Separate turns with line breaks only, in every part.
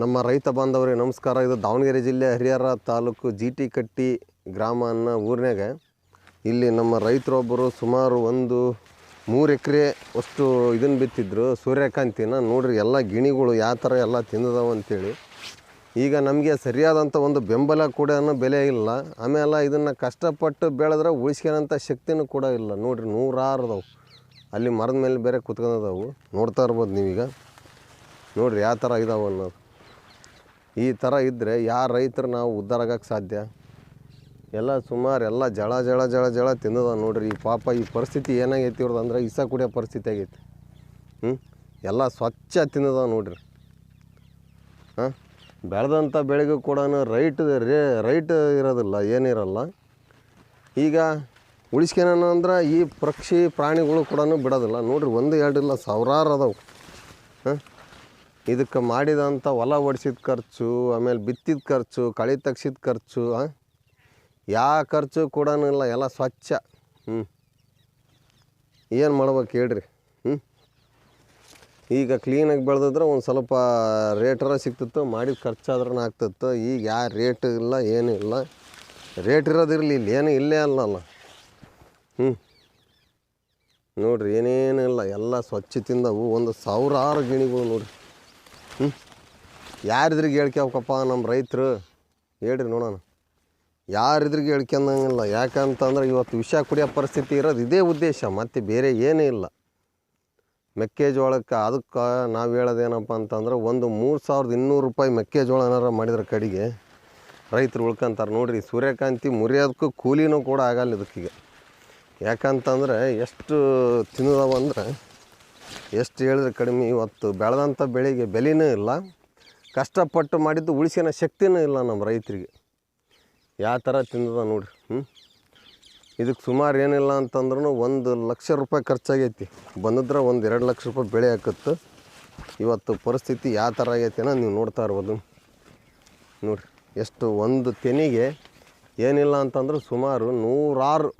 ನಮ್ಮ ರೈತ ಬಾಂಧವರಿಗೆ ನಮಸ್ಕಾರ. ಇದು ದಾವಣಗೆರೆ ಜಿಲ್ಲೆ ಹರಿಹರ ತಾಲೂಕು ಜಿ ಟಿ ಕಟ್ಟಿ ಗ್ರಾಮ ಅನ್ನೋ ಊರಿನಾಗ ಇಲ್ಲಿ ನಮ್ಮ ರೈತರೊಬ್ಬರು ಸುಮಾರು ಒಂದು ಮೂರು ಎಕರೆ ಅಷ್ಟು ಇದನ್ನು ಬಿತ್ತಿದ್ರು, ಸೂರ್ಯಕಾಂತಿನ. ನೋಡ್ರಿ, ಎಲ್ಲ ಗಿಣಿಗಳು ಯಾವ ಥರ ಎಲ್ಲ ತಿಂದದವು ಅಂತೇಳಿ. ಈಗ ನಮಗೆ ಸರಿಯಾದಂಥ ಒಂದು ಬೆಂಬಲ ಕೂಡ ಬೆಲೆ ಇಲ್ಲ. ಆಮೇಲೆ ಇದನ್ನು ಕಷ್ಟಪಟ್ಟು ಬೆಳೆದ್ರೆ ಉಳಿಸ್ಕೊಳಂಥ ಶಕ್ತಿನೂ ಕೂಡ ಇಲ್ಲ. ನೋಡ್ರಿ, ನೂರಾರು ಅದಾವು. ಅಲ್ಲಿ ಮರದ ಮೇಲೆ ಬೇರೆ ಕುತ್ಕೊಂಡದವು. ನೋಡ್ತಾ ಇರ್ಬೋದು ನೀವೀಗ. ನೋಡ್ರಿ, ಯಾವ ಥರ ಇದಾವೆ ಅನ್ನೋದು. ಈ ಥರ ಇದ್ದರೆ ಯಾರು ರೈತರು ನಾವು ಉದ್ಧಾರ ಆಗಕ್ಕೆ ಸಾಧ್ಯ? ಎಲ್ಲ ಸುಮಾರು ಎಲ್ಲ ಜಳ ಜಳ ಜಳ ಜಳ ತಿನ್ನದ ನೋಡ್ರಿ. ಈ ಪಾಪ ಈ ಪರಿಸ್ಥಿತಿ ಏನಾಗೈತಿ ಇವ್ರದ್ದು ಅಂದ್ರೆ ಇಸ ಕುಡಿಯೋ ಪರಿಸ್ಥಿತಿ ಆಗೈತಿ. ಹ್ಞೂ ಎಲ್ಲ ಸ್ವಚ್ಛ ತಿನ್ನದ ನೋಡ್ರಿ. ಹಾಂ? ಬೆಳೆದಂಥ ಬೆಳೆಗೂ ಕೂಡ ರೈಟ್ ರೇ, ರೈಟ್ ಇರೋದಿಲ್ಲ ಏನಿರಲ್ಲ ಈಗ ಉಳಿಸ್ಕೇನ ಅಂದ್ರೆ ಈ ಪಕ್ಷಿ ಪ್ರಾಣಿಗಳು ಕೂಡ ಬಿಡೋದಿಲ್ಲ. ನೋಡ್ರಿ ಒಂದು ಎರಡು ಇಲ್ಲ, ಸಾವಿರಾರು ಅದಾವೆ. ಹಾಂ? ಇದಕ್ಕೆ ಮಾಡಿದಂಥ ಹೊಲ ಒಡಿಸಿದ ಖರ್ಚು, ಆಮೇಲೆ ಬಿತ್ತಿದ ಖರ್ಚು, ಕಳೆ ತೆಗ್ಸಿದ ಖರ್ಚು ಯಾವ ಖರ್ಚು ಕೂಡ ಇಲ್ಲ, ಎಲ್ಲ ಸ್ವಚ್ಛ. ಹ್ಞೂ ಏನು ಮಾಡ್ಬೇಕು ಹೇಳ್ರಿ? ಹ್ಞೂ ಈಗ ಕ್ಲೀನಾಗಿ ಬೆಳೆದಿದ್ರೆ ಒಂದು ಸ್ವಲ್ಪ ರೇಟರ ಸಿಗ್ತಿತ್ತು, ಮಾಡಿದ ಖರ್ಚಾದ್ರೂ ಆಗ್ತಿತ್ತು. ಈಗ ಯಾವ ರೇಟ್ ಇಲ್ಲ, ಏನೂ ಇಲ್ಲ. ರೇಟ್ ಇರೋದಿರಲಿ ಇಲ್ಲಿ ಏನು ಇಲ್ಲೇ ಅಲ್ಲಲ್ಲ. ಹ್ಞೂ ನೋಡ್ರಿ ಏನೇನಿಲ್ಲ ಎಲ್ಲ ಸ್ವಚ್ಛತಿಂದ ಒಂದು ಸಾವಿರಾರು ಗಿಣಿಗಳು ನೋಡ್ರಿ. ಹ್ಞೂ ಯಾರಿದ್ರಿಗೆ ಹೇಳ್ಕೊಬೇಕಪ್ಪ ನಮ್ಮ ರೈತರು? ಹೇಳ್ರಿ ನೋಡೋಣ. ಯಾರಿದ್ರಿಗೆ ಹೇಳ್ಕೊಂಡಂಗಿಲ್ಲ ಯಾಕಂತಂದ್ರೆ ಇವತ್ತು ವಿಷ ಕುಡಿಯೋ ಪರಿಸ್ಥಿತಿ ಇರೋದು ಇದೇ ಉದ್ದೇಶ, ಮತ್ತು ಬೇರೆ ಏನೂ ಇಲ್ಲ. ಮೆಕ್ಕೆಜೋಳಕ್ಕೆ ಅದಕ್ಕೆ ನಾವು ಹೇಳೋದೇನಪ್ಪ ಅಂತಂದ್ರೆ ಒಂದು ಮೂರು ಸಾವಿರದ ಇನ್ನೂರು ರೂಪಾಯಿ ಮೆಕ್ಕೆಜೋಳ ಮಾಡಿದ್ರ ಕಡೆಗೆ, ರೈತರು ಉಳ್ಕೊಂತಾರೆ. ನೋಡಿರಿ, ಸೂರ್ಯಕಾಂತಿ ಮುರಿಯೋದಕ್ಕೂ ಕೂಲಿನೂ ಕೂಡ ಆಗಲ್ಲ ಇದಕ್ಕೀಗ. ಯಾಕಂತಂದ್ರೆ ಎಷ್ಟು ತಿನ್ನದವ ಅಂದ್ರೆ ಎಷ್ಟು ಹೇಳಿದ್ರೆ ಕಡಿಮೆ, ಇವತ್ತು ಬೆಳೆದಂಥ ಬೆಳೆಗೆ ಬೆಲೆನೂ ಇಲ್ಲ. ಕಷ್ಟಪಟ್ಟು ಮಾಡಿದ್ದು ಉಳಿಸಿನ ಶಕ್ತಿನೂ ಇಲ್ಲ ನಮ್ಮ ರೈತರಿಗೆ. ಯಾವ ಥರ ತಿಂದದ ನೋಡ್ರಿ ಹ್ಞೂ ಇದಕ್ಕೆ ಸುಮಾರು ಏನಿಲ್ಲ ಅಂತಂದ್ರೂ ಒಂದು ಲಕ್ಷ ರೂಪಾಯಿ ಖರ್ಚಾಗೈತಿ. ಬಂದಿದ್ರೆ ಒಂದು ಎರಡು ಲಕ್ಷ ರೂಪಾಯಿ ಬೆಳೆ ಹಾಕತ್ತು. ಇವತ್ತು ಪರಿಸ್ಥಿತಿ ಯಾವ ಥರ ಆಗೈತೆ ಅನ್ನೋ ನೀವು ನೋಡ್ತಾ ಇರ್ಬೋದು. ನೋಡಿರಿ, ಎಷ್ಟು ಒಂದು ತೆನಿಗೆ ಏನಿಲ್ಲ ಅಂತಂದ್ರೆ ಸುಮಾರು ನೂರಾರು,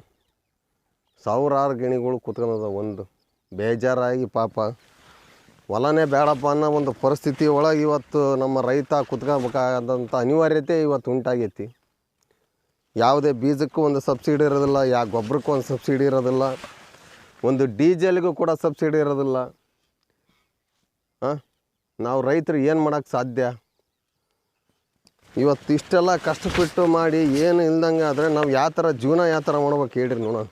ಸಾವಿರಾರು ಗಿಣಿಗಳು ಕುತ್ಕೊಂಡದ ಒಂದು ಬೇಜಾರಾಗಿ ಪಾಪ. ಹೊಲನೇ ಬೇಡಪ್ಪ ಅನ್ನೋ ಒಂದು ಪರಿಸ್ಥಿತಿ ಒಳಗೆ ಇವತ್ತು ನಮ್ಮ ರೈತ ಕುತ್ಕೋಬೇಕಾದಂಥ ಅನಿವಾರ್ಯತೆ ಇವತ್ತು ಉಂಟಾಗೈತಿ. ಯಾವುದೇ ಬೀಜಕ್ಕೂ ಒಂದು ಸಬ್ಸಿಡಿ ಇರೋದಿಲ್ಲ ಯಾವ ಗೊಬ್ಬರಕ್ಕೂ ಒಂದು ಸಬ್ಸಿಡಿ ಇರೋದಿಲ್ಲ, ಒಂದು ಡೀಸೆಲ್ಗೂ ಕೂಡ ಸಬ್ಸಿಡಿ ಇರೋದಿಲ್ಲ. ಹಾಂ ನಾವು ರೈತರು ಏನು ಮಾಡೋಕ್ಕೆ ಸಾಧ್ಯ? ಇವತ್ತು ಇಷ್ಟೆಲ್ಲ ಕಷ್ಟಪಟ್ಟು ಮಾಡಿ ಏನು ಇಲ್ದಂಗೆ ಆದರೆ ನಾವು ಯಾವ ಥರ ಜೀವನ ಯಾವ ಥರ ಮಾಡ್ಬೇಕು ಹೇಳ್ರಿ ನೋಡೋಣ.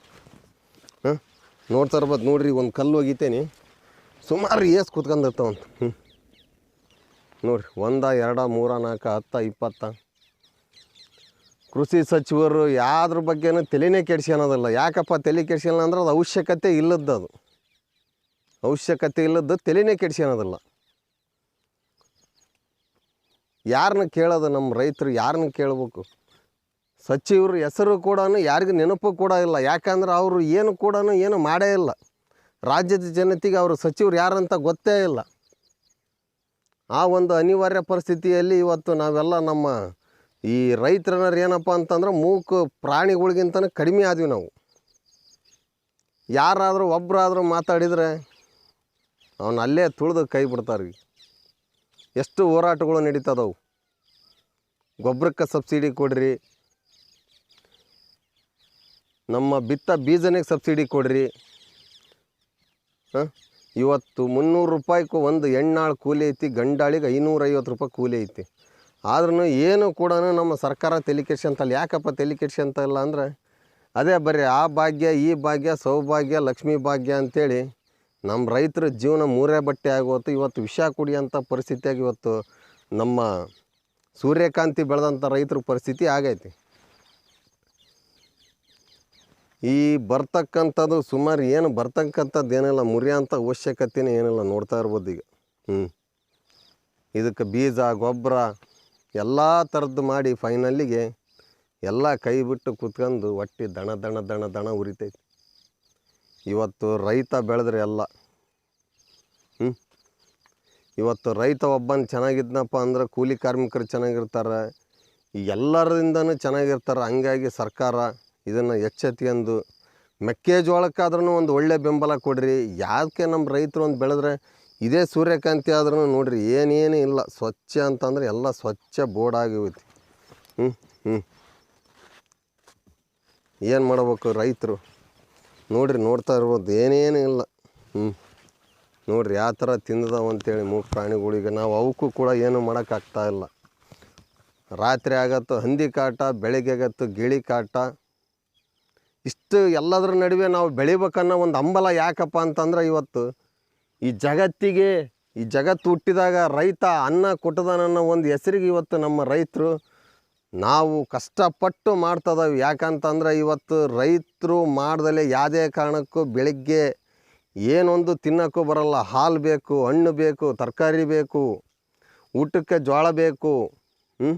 ನೋಡ್ತಾ ಇರ್ಬೋದು ನೋಡ್ರಿ, ಒಂದು ಕಲ್ಲು ಒಗಿತೇನೆ. ಸುಮಾರು ಏಸ್ ಕುತ್ಕೊಂಡಿರ್ತಾವಂತ. ಹ್ಞೂ ನೋಡ್ರಿ, ಒಂದ, ಎರಡ, ಮೂರ, ನಾಲ್ಕು, ಹತ್ತ, ಇಪ್ಪತ್ತ. ಕೃಷಿ ಸಚಿವರು ಯಾವ್ದ್ರ ಬಗ್ಗೆನೂ ತಲೆನೇ ಕೆಡ್ಸ್ಕೊಳೋದಿಲ್ಲ ಯಾಕಪ್ಪ ತಲೆ ಕೆಡ್ಸ್ಕೊಲ್ಲ ಅಂದ್ರೆ ಅದು ಅವಶ್ಯಕತೆ ಇಲ್ಲದ್ದು ಅದು. ಅವಶ್ಯಕತೆ ಇಲ್ಲದ್ದು ತಲೆನೇ ಕೆಡ್ಸ್ಕೊಳೋದಿಲ್ಲ ಯಾರನ್ನ ಕೇಳೋದು ನಮ್ಮ ರೈತರು ಯಾರನ್ನ ಕೇಳಬೇಕು? ಸಚಿವರು ಹೆಸರು ಕೂಡ ಯಾರಿಗೂ ನೆನಪು ಕೂಡ ಇಲ್ಲ. ಯಾಕಂದ್ರೆ ಅವರು ಏನು ಕೂಡ ಏನು ಮಾಡೇ ಇಲ್ಲ. ರಾಜ್ಯದ ಜನತೆಗೆ ಅವರು ಸಚಿವರು ಯಾರಂತ ಗೊತ್ತೇ ಇಲ್ಲ. ಆ ಒಂದು ಅನಿವಾರ್ಯ ಪರಿಸ್ಥಿತಿಯಲ್ಲಿ ಇವತ್ತು ನಾವೆಲ್ಲ ನಮ್ಮ ಈ ರೈತರನ್ನರು ಏನಪ್ಪ ಅಂತಂದ್ರೆ ಮೂಕು ಪ್ರಾಣಿಗಳಿಗಿಂತನೂ ಕಡಿಮೆ ಆದ್ವಿ ನಾವು. ಯಾರಾದರೂ ಒಬ್ಬರಾದರೂ ಮಾತಾಡಿದರೆ ಅವನು ಅಲ್ಲೇ ತುಳಿದು ಕೈ ಬಿಡ್ತಾರೆ ಎಷ್ಟು ಹೋರಾಟಗಳು ನಡೀತದವು. ಗೊಬ್ಬರಕ್ಕೆ ಸಬ್ಸಿಡಿ ಕೊಡ್ರಿ ನಮ್ಮ ಬಿತ್ತ ಬೀಜನಿಗೆ ಸಬ್ಸಿಡಿ ಕೊಡ್ರಿ. ಹಾಂ? ಇವತ್ತು ಮುನ್ನೂರು ರೂಪಾಯಿಗೂ ಒಂದು ಹೆಣ್ಣಾಳು ಕೂಲಿ ಐತಿ, ಗಂಡಾಳಿಗೆ ಐನೂರೈವತ್ತು ರೂಪಾಯಿ ಕೂಲಿ ಐತಿ. ಆದ್ರೂ ಏನು ಕೂಡ ನಮ್ಮ ಸರ್ಕಾರ ತಲೆ ಅಂತಲ್ಲ ಯಾಕಪ್ಪ ತಲೆ ಇಲ್ಲ ಅಂದ್ರೆ, ಅದೇ ಬರ್ರಿ, ಆ ಭಾಗ್ಯ, ಈ ಭಾಗ್ಯ, ಸೌಭಾಗ್ಯ, ಲಕ್ಷ್ಮೀ ಭಾಗ್ಯ ಅಂಥೇಳಿ ನಮ್ಮ ರೈತರ ಜೀವನ ಮೂರೇ ಬಟ್ಟೆ ಆಗೋತು, ಇವತ್ತು ವಿಷ ಕುಡಿಯೋಂಥ ಪರಿಸ್ಥಿತಿಯಾಗಿ ಇವತ್ತು ನಮ್ಮ ಸೂರ್ಯಕಾಂತಿ ಬೆಳೆದಂಥ ರೈತರ ಪರಿಸ್ಥಿತಿ ಆಗೈತಿ. ಈ ಬರ್ತಕ್ಕಂಥದ್ದು ಸುಮಾರು ಏನು ಬರ್ತಕ್ಕಂಥದ್ದು ಏನಿಲ್ಲ, ಮುರಿಯೋಂಥ ಅವಶ್ಯಕತೆನೇ ಏನಿಲ್ಲ ನೋಡ್ತಾ ಇರ್ಬೋದು ಈಗ. ಹ್ಞೂ ಇದಕ್ಕೆ ಬೀಜ, ಗೊಬ್ಬರ ಎಲ್ಲ ಥರದ್ದು ಮಾಡಿ ಫೈನಲ್ಲಿಗೆ ಎಲ್ಲ ಕೈ ಬಿಟ್ಟು ಕುತ್ಕೊಂಡು ಒಟ್ಟಿ ದಣ ದಣ ದಣ ದಣ ಉರಿತೈತಿ. ಇವತ್ತು ರೈತ ಬೆಳೆದ್ರೆ ಎಲ್ಲ. ಹ್ಞೂ ಇವತ್ತು ರೈತ ಒಬ್ಬನ ಚೆನ್ನಾಗಿದ್ನಪ್ಪ ಅಂದ್ರೆ ಕೂಲಿ ಕಾರ್ಮಿಕರು ಚೆನ್ನಾಗಿರ್ತಾರೆ. ಎಲ್ಲರಿಂದನೂ ಚೆನ್ನಾಗಿರ್ತಾರೆ. ಹಂಗಾಗಿ ಸರ್ಕಾರ ಇದನ್ನು ಎಚ್ಚೆತ್ಕೊಂಡು ಮೆಕ್ಕೆಜೋಳಕ್ಕಾದ್ರೂ ಒಂದು ಒಳ್ಳೆ ಬೆಂಬಲ ಕೊಡಿರಿ. ಯಾಕೆ ನಮ್ಮ ರೈತರು ಒಂದು ಬೆಳೆದ್ರೆ ಇದೇ ಸೂರ್ಯಕಾಂತಿ ಆದ್ರೂ ನೋಡಿರಿ, ಏನೇನು ಇಲ್ಲ. ಸ್ವಚ್ಛ ಅಂತಂದ್ರೆ ಎಲ್ಲ ಸ್ವಚ್ಛ ಬೋರ್ಡ್ ಆಗಿವೈತಿ ಹ್ಞೂ ಹ್ಞೂ ಏನು ಮಾಡ್ಬೇಕು ರೈತರು? ನೋಡಿರಿ, ನೋಡ್ತಾ ಇರ್ಬೋದು. ಏನೇನು ಇಲ್ಲ. ಹ್ಞೂ ನೋಡಿರಿ, ಯಾವ ಥರ ತಿಂದದಾವ ಅಂತೇಳಿ ಮೂಗು ಪ್ರಾಣಿಗಳಿಗೆ. ನಾವು ಅವಕ್ಕೂ ಕೂಡ ಏನು ಮಾಡೋಕ್ಕಾಗ್ತಾಯಿಲ್ಲ ರಾತ್ರಿ ಆಗತ್ತು, ಹಂದಿ ಕಾಟ, ಬೆಳಿಗ್ಗೆ ಆಗತ್ತು, ಗಿಳಿ ಕಾಟ ಇಷ್ಟು ಎಲ್ಲದರ ನಡುವೆ ನಾವು ಬೆಳಿಬೇಕನ್ನೋ ಒಂದು ಹಂಬಲ ಯಾಕಪ್ಪ ಅಂತಂದ್ರೆ ಇವತ್ತು ಈ ಜಗತ್ತಿಗೆ, ಈ ಜಗತ್ತು ಹುಟ್ಟಿದಾಗ ರೈತ ಅನ್ನ ಕೊಟ್ಟದನನ್ನೋ ಒಂದು ಹೆಸರಿಗೆ ಇವತ್ತು ನಮ್ಮ ರೈತರು ನಾವು ಕಷ್ಟಪಟ್ಟು ಮಾಡ್ತದವು. ಯಾಕಂತಂದ್ರೆ ಇವತ್ತು ರೈತರು ಮಾಡ್ದಲೆ ಯಾವುದೇ ಕಾರಣಕ್ಕೂ ಬೆಳಿಗ್ಗೆ ಏನೊಂದು ತಿನ್ನೋಕ್ಕೂ ಬರಲ್ಲ. ಹಾಲು ಬೇಕು, ಹಣ್ಣು ಬೇಕು, ತರಕಾರಿ ಬೇಕು, ಊಟಕ್ಕೆ ಜೋಳ ಬೇಕು ಹ್ಞೂ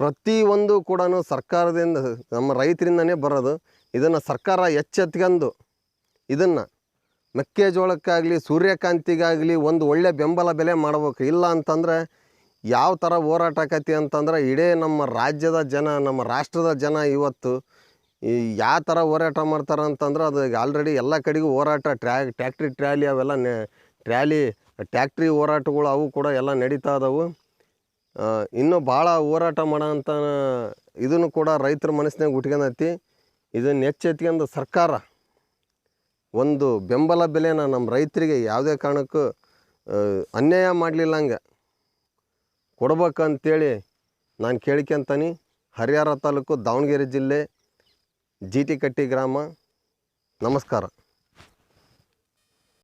ಪ್ರತಿಯೊಂದು ಕೂಡ ಸರ್ಕಾರದಿಂದ, ನಮ್ಮ ರೈತರಿಂದನೇ ಬರೋದು. ಇದನ್ನು ಸರ್ಕಾರ ಎಚ್ಚೆತ್ಕೊಂಡು ಇದನ್ನು ಮೆಕ್ಕೆಜೋಳಕ್ಕಾಗಲಿ, ಸೂರ್ಯಕಾಂತಿಗಾಗಲಿ ಒಂದು ಒಳ್ಳೆಯ ಬೆಂಬಲ ಬೆಲೆ ಮಾಡ್ಬೇಕು. ಇಲ್ಲ ಅಂತಂದರೆ ಯಾವ ಥರ ಹೋರಾಟ ಆಕತಿ ಅಂತಂದ್ರೆ ಇಡೀ ನಮ್ಮ ರಾಜ್ಯದ ಜನ, ನಮ್ಮ ರಾಷ್ಟ್ರದ ಜನ ಇವತ್ತು ಈ ಯಾವ ಥರ ಹೋರಾಟ ಮಾಡ್ತಾರೆ ಅಂತಂದ್ರೆ ಅದು ಆಲ್ರೆಡಿ ಎಲ್ಲ ಕಡೆಗೂ ಹೋರಾಟ, ಟ್ರ್ಯಾ ಟ್ಯಾಕ್ಟ್ರಿ ಟ್ರ್ಯಾಲಿ ಅವೆಲ್ಲ ನೆ, ಟ್ರ್ಯಾಲಿ ಟ್ಯಾಕ್ಟ್ರಿ ಹೋರಾಟಗಳು ಅವು ಕೂಡ ಎಲ್ಲ ನಡೀತಾ ಇದಾವು. ಇನ್ನೂ ಭಾಳ ಹೋರಾಟ ಮಾಡೋಂಥ ಇದನ್ನು ಕೂಡ ರೈತರ ಮನಸ್ಸಿನಾಗ ಉಟ್ಕೊಂಡೈತಿ. ಇದನ್ನು ಎಚ್ಚೆತ್ಕೊಂಡು ಸರ್ಕಾರ ಒಂದು ಬೆಂಬಲ ಬೆಲೆನ ನಮ್ಮ ರೈತರಿಗೆ ಯಾವುದೇ ಕಾರಣಕ್ಕೂ ಅನ್ಯಾಯ ಅನ್ಯಾಯ ಮಾಡಲಿಲ್ಲಂಗೆ ಕೊಡ್ಬೇಕಂತೇಳಿ ನಾನು ಕೇಳ್ಕೊಂತಾನೆ ಹರಿಹರ ತಾಲೂಕು ದಾವಣಗೆರೆ ಜಿಲ್ಲೆ ಜಿ ಟಿ ಕಟ್ಟಿ ಗ್ರಾಮ. ನಮಸ್ಕಾರ.